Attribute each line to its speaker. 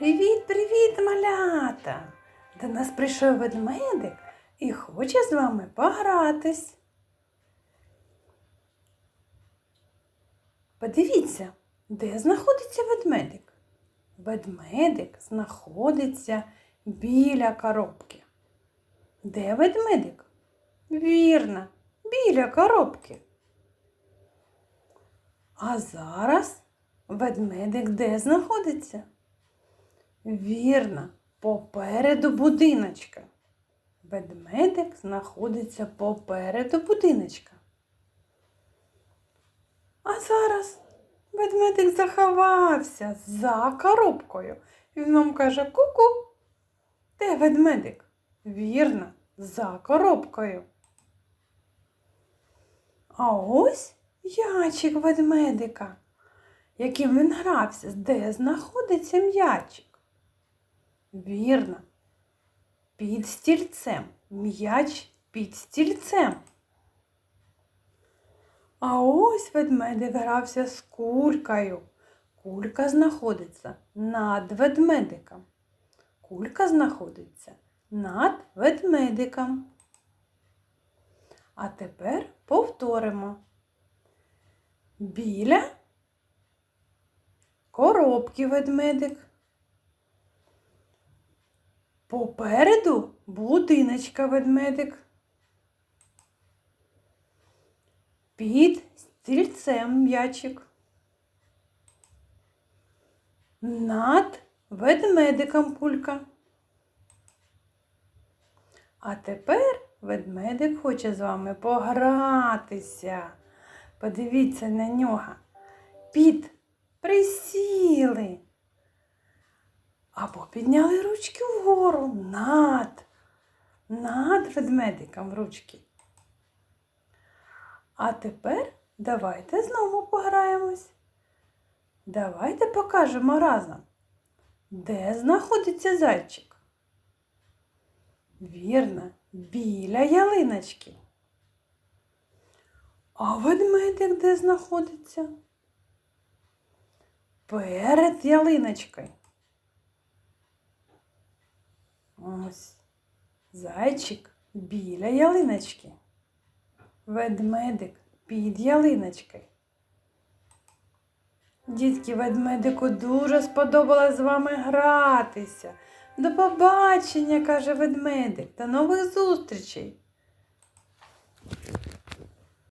Speaker 1: Привіт, привіт, малята! До нас прийшов ведмедик і хоче з вами погратись. Подивіться, де знаходиться ведмедик? Ведмедик знаходиться біля коробки. Де ведмедик? Вірно, біля коробки. А зараз ведмедик де знаходиться? Вірно, попереду будиночка. Ведмедик знаходиться попереду будиночка. А зараз ведмедик заховався за коробкою. Він вам каже ку-ку. Де ведмедик? Вірно, за коробкою. А ось ячик ведмедика, яким він грався, де знаходиться м'ячик. Вірно. Під стільцем. М'яч під стільцем. А ось ведмедик грався з кулькою. Кулька знаходиться над ведмедиком. Кулька знаходиться над ведмедиком. А тепер повторимо. Біля коробки ведмедик. Попереду будиночка ведмедик. Під стільцем м'ячик. Над ведмедиком кулька. А тепер ведмедик хоче з вами погратися. Подивіться на нього. Під присіли. Або підняли ручки вгору над, над ведмедиком ручки. А тепер давайте знову пограємось. Давайте покажемо разом, де знаходиться зайчик. Вірно, біля ялиночки. А ведмедик де знаходиться? Перед ялиночкою. Ось зайчик біля ялиночки. Ведмедик під ялиночкою. Дітки, ведмедику дуже сподобалось з вами гратися. До побачення, каже ведмедик. До нових зустрічей!